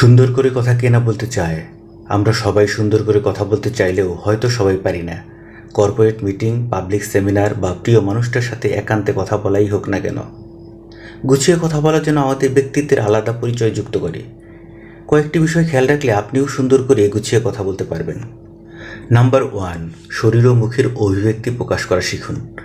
সুন্দর করে কথা কে না বলতে চায়? আমরা সবাই সুন্দর করে কথা বলতে চাইলেও হয়তো সবাই পারি না। কর্পোরেট মিটিং, পাবলিক সেমিনার বা প্রিয় মানুষটার সাথে একান্তে কথা বলাই হোক না কেন। গুছিয়ে কথা বলার জন্য আমাদের ব্যক্তিত্বের আলাদা পরিচয় যুক্ত করে। কয়েকটি বিষয় খেয়াল রাখলে আপনিও সুন্দর করে গুছিয়ে কথা বলতে পারবেন। নাম্বার ওয়ান, শরীর ও মুখের অভিব্যক্তি প্রকাশ করা শিখুন।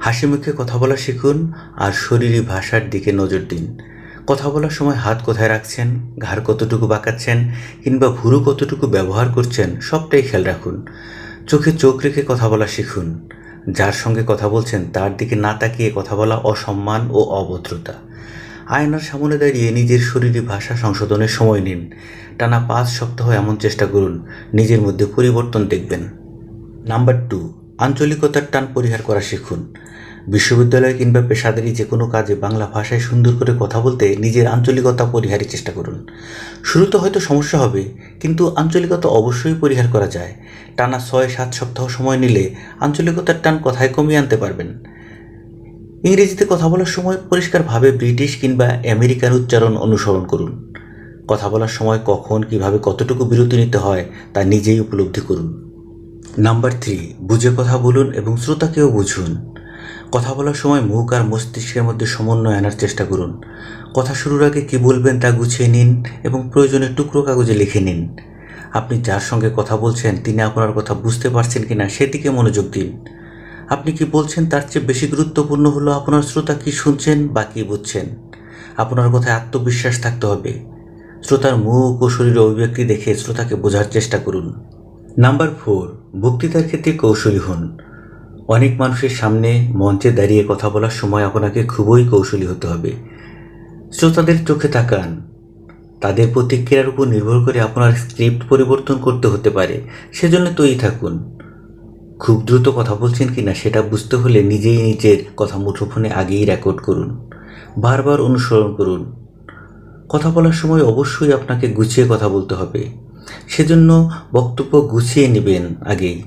হাসি মুখে কথা বলা শিখুন আর শরীরী ভাষার দিকে নজর দিন। কথা বলার সময় হাত কোথায় রাখছেন, ঘাড় কতটুকু বাঁকাচ্ছেন কিংবা ভুরু কতটুকু ব্যবহার করছেন, সবটাই খেয়াল রাখুন। চোখে চোখ রেখে কথা বলা শিখুন। যার সঙ্গে কথা বলছেন, তার দিকে না তাকিয়ে কথা বলা অসম্মান ও অভদ্রতা। আয়নার সামনে দাঁড়িয়ে নিজের শরীরী ভাষা সংশোধনের সময় নিন। টানা পাঁচ সপ্তাহ এমন চেষ্টা করুন, নিজের মধ্যে পরিবর্তন দেখবেন। নাম্বার টু, আঞ্চলিকতার টান পরিহার করা শিখুন। বিশ্ববিদ্যালয় কিংবা পেশাদারি যে কোনো কাজে বাংলা ভাষায় সুন্দর করে কথা বলতে নিজের আঞ্চলিকতা পরিহারের চেষ্টা করুন। শুরুতে হয়তো সমস্যা হবে, কিন্তু আঞ্চলিকতা অবশ্যই পরিহার করা যায়। টানা ছয়, সাত সপ্তাহ সময় নিলে আঞ্চলিকতার টান কথায় কমিয়ে আনতে পারবেন? ইংরেজিতে কথা বলার সময় পরিষ্কারভাবে ব্রিটিশ কিংবা আমেরিকান উচ্চারণ অনুসরণ করুন। কথা বলার সময় কখন, কীভাবে কতটুকু বিরতি নিতে হয় তা নিজেই উপলব্ধি করুন। নাম্বার থ্রি, বুঝে কথা বলুন এবং শ্রোতাকেও বুঝুন। কথা বলার সময় মুখ আর মস্তিষ্কের মধ্যে সমন্বয় আনার চেষ্টা করুন। কথা শুরুর আগে কী বলবেন তা গুছিয়ে নিন এবং প্রয়োজনে টুকরো কাগজে লিখে নিন। আপনি যার সঙ্গে কথা বলছেন, তিনি আপনার কথা বুঝতে পারছেন কি না সেদিকে মনোযোগ দিন। আপনি কি বলছেন তার চেয়ে বেশি গুরুত্বপূর্ণ হলো আপনার শ্রোতা কি শুনছেন বা কী বুঝছেন? আপনার কথায় আত্মবিশ্বাস থাকতে হবে। শ্রোতার মুখ ও শরীরের অভিব্যক্তি দেখে শ্রোতাকে বোঝার চেষ্টা করুন। নাম্বার ফোর, বক্তৃতার ক্ষেত্রে কৌশলী হন। অনেক মানুষের সামনে মঞ্চে দাঁড়িয়ে কথা বলার সময় আপনাকে খুবই কৌশলী হতে হবে। শ্রোতাদের চোখে তাকান। তাদের প্রতিক্রিয়ার উপর নির্ভর করে আপনার স্ক্রিপ্ট পরিবর্তন করতে হতে পারে। সেজন্য তৈরি থাকুন। খুব দ্রুত কথা বলছেন কিনা সেটা বুঝতে হলে নিজেই নিজের কথা মুঠোফোনে আগেই রেকর্ড করুন। বারবার অনুসরণ করুন। কথা বলার সময় অবশ্যই আপনাকে গুছিয়ে কথা বলতে হবে। সেজন্য বক্তব্য গুছিয়ে নেবেন আগেই।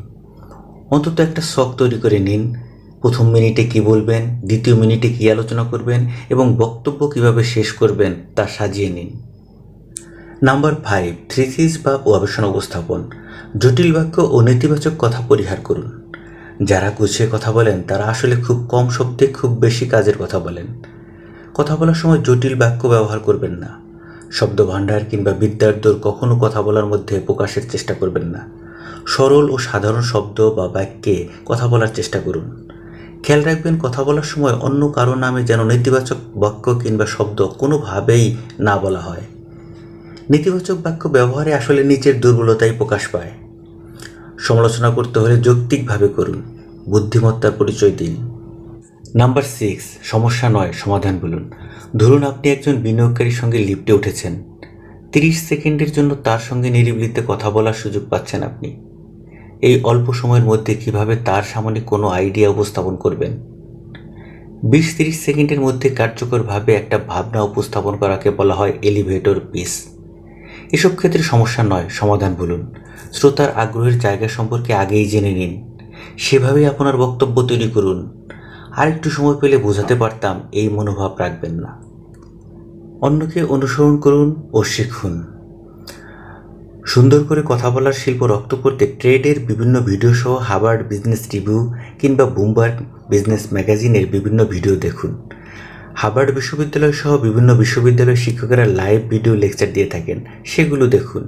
অন্তত একটা শখ তৈরি করে নিন। প্রথম মিনিটে কি বলবেন, দ্বিতীয় মিনিটে কি আলোচনা করবেন এবং বক্তব্য কীভাবে শেষ করবেন তা সাজিয়ে নিন। নাম্বার ফাইভ থ্রিসিস বা গবেষণা উপস্থাপন। জটিল বাক্য ও নেতিবাচক কথা পরিহার করুন। যারা গুছিয়ে কথা বলেন, তারা আসলে খুব কম শব্দে খুব বেশি কাজের কথা বলেন। কথা বলার সময় জটিল বাক্য ব্যবহার করবেন না। শব্দ ভাণ্ডার কিংবা বিদ্যার্থর কখনো কথা বলার মধ্যে প্রকাশের চেষ্টা করবেন না। সরল ও সাধারণ শব্দ বা বাক্যে কথা বলার চেষ্টা করুন। খেয়াল রাখবেন, কথা বলার সময় অন্য কারও নামে যেন নেতিবাচক বাক্য কিংবা শব্দ কোনোভাবেই না বলা হয়। নেতিবাচক বাক্য ব্যবহারে আসলে নিচের দুর্বলতাই প্রকাশ পায়। সমালোচনা করতে হলে যৌক্তিকভাবে করুন। বুদ্ধিমত্তার পরিচয় দিন। নাম্বার সিক্স, সমস্যা নয়, সমাধান বলুন। ধরুন আপনি একজন বিনিয়োগকারীর সঙ্গে লিফটে উঠেছেন। তিরিশ সেকেন্ডের জন্য তার সঙ্গে নিরিবিলিতে কথা বলার সুযোগ পাচ্ছেন আপনি। এই অল্প সময়ের মধ্যে কীভাবে তার সামনে কোনো আইডিয়া উপস্থাপন করবেন? বিশ তিরিশ সেকেন্ডের মধ্যে কার্যকরভাবে একটা ভাবনা উপস্থাপন করাকে বলা হয় এলিভেটর পিস। এসব ক্ষেত্রে সমস্যা নয়, সমাধান বলুন। শ্রোতার আগ্রহের জায়গা সম্পর্কে আগেই জেনে নিন। সেভাবেই আপনার বক্তব্য তৈরি করুন। আর একটু সময় পেলে বোঝাতে পারতাম এই মনোভাব রাখবেন না। অন্যকে অনুসরণ করুন ও শিখুন। সুন্দর করে কথা বলার শিল্প রক্ত করতে ট্রেডের বিভিন্ন ভিডিও সহ হাবার্ড বিজনেস রিভিউ কিংবা বুমবার্গ বিজনেস ম্যাগাজিনের বিভিন্ন ভিডিও দেখুন। হাবার্ড বিশ্ববিদ্যালয় সহ বিভিন্ন বিশ্ববিদ্যালয়ের শিক্ষকেরা লাইভ ভিডিও লেকচার দিয়ে থাকেন, সেগুলো দেখুন।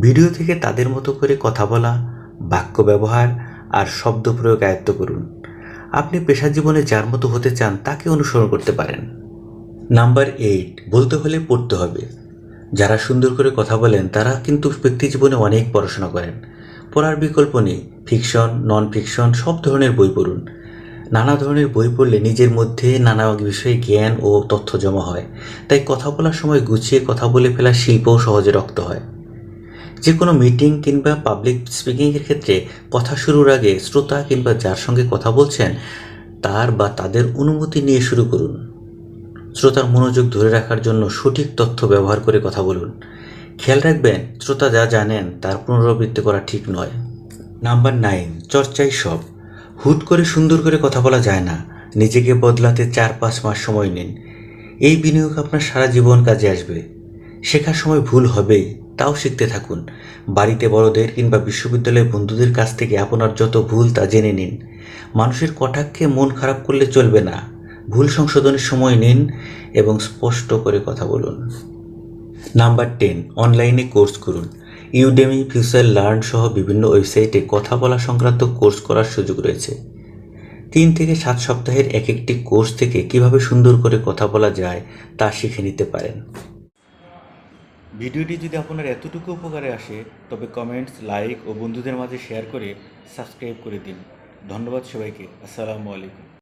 ভিডিও থেকে তাদের মতো করে কথা বলা, বাক্য ব্যবহার আর শব্দ প্রয়োগ আয়ত্ত করুন। আপনি পেশা জীবনে যার মতো হতে চান তাকে অনুসরণ করতে পারেন। নাম্বার এইট, বলতে হলে পড়তে হবে। যারা সুন্দর করে কথা বলেন, তারা কিন্তু ব্যক্তি জীবনে অনেক পড়াশোনা করেন। পড়ার বিকল্প নেই। ফিকশন নন ফিকশন সব ধরনের বই পড়ুন। নানা ধরনের বই পড়লে নিজের মধ্যে নানা বিষয়ে জ্ঞান ও তথ্য জমা হয়। তাই কথা বলার সময় গুছিয়ে কথা বলে ফেলার শিল্পও সহজে রক্ত হয়। যে কোনো মিটিং কিংবা পাবলিক স্পিকিংয়ের ক্ষেত্রে কথা শুরুর আগে শ্রোতা কিংবা যার সঙ্গে কথা বলছেন, তার বা তাদের অনুমতি নিয়ে শুরু করুন। শ্রোতার মনোযোগ ধরে রাখার জন্য সঠিক তথ্য ব্যবহার করে কথা বলুন। খেয়াল রাখবেন, শ্রোতা যা জানেন তার পুনরাবৃত্তি করা ঠিক নয়। নাম্বার নাইন, চর্চাই সব। হুট করে সুন্দর করে কথা বলা যায় না। নিজেকে বদলাতে চার পাঁচ মাস সময় নিন। এই বিনিয়োগ আপনার সারা জীবন কাজে আসবে। শেখার সময় ভুল হবেই, তাও শিখতে থাকুন। বাড়িতে বড়দের কিংবা বিশ্ববিদ্যালয়ের বন্ধুদের কাছ থেকে আপনার যত ভুল তা জেনে নিন। মানুষের কটাক্ষে মন খারাপ করলে চলবে না। ভুল সংশোধনের সময় নিন এবং স্পষ্ট করে কথা বলুন। নাম্বার টেন, অনলাইনে কোর্স করুন। ইউডেমি, ফিউচার, লার্ন সহ বিভিন্ন ওয়েবসাইটে কথা বলা সংক্রান্ত কোর্স করার সুযোগ রয়েছে। তিন থেকে সাত সপ্তাহের এক একটি কোর্স থেকে কীভাবে সুন্দর করে কথা বলা যায় তা শিখে নিতে পারেন। ভিডিওটি যদি আপনার এতটুকু উপকারে আসে, তবে কমেন্টস লাইক ও বন্ধুদের মাঝে শেয়ার করে সাবস্ক্রাইব করে দিন। ধন্যবাদ সবাইকে। আসসালামু আলাইকুম।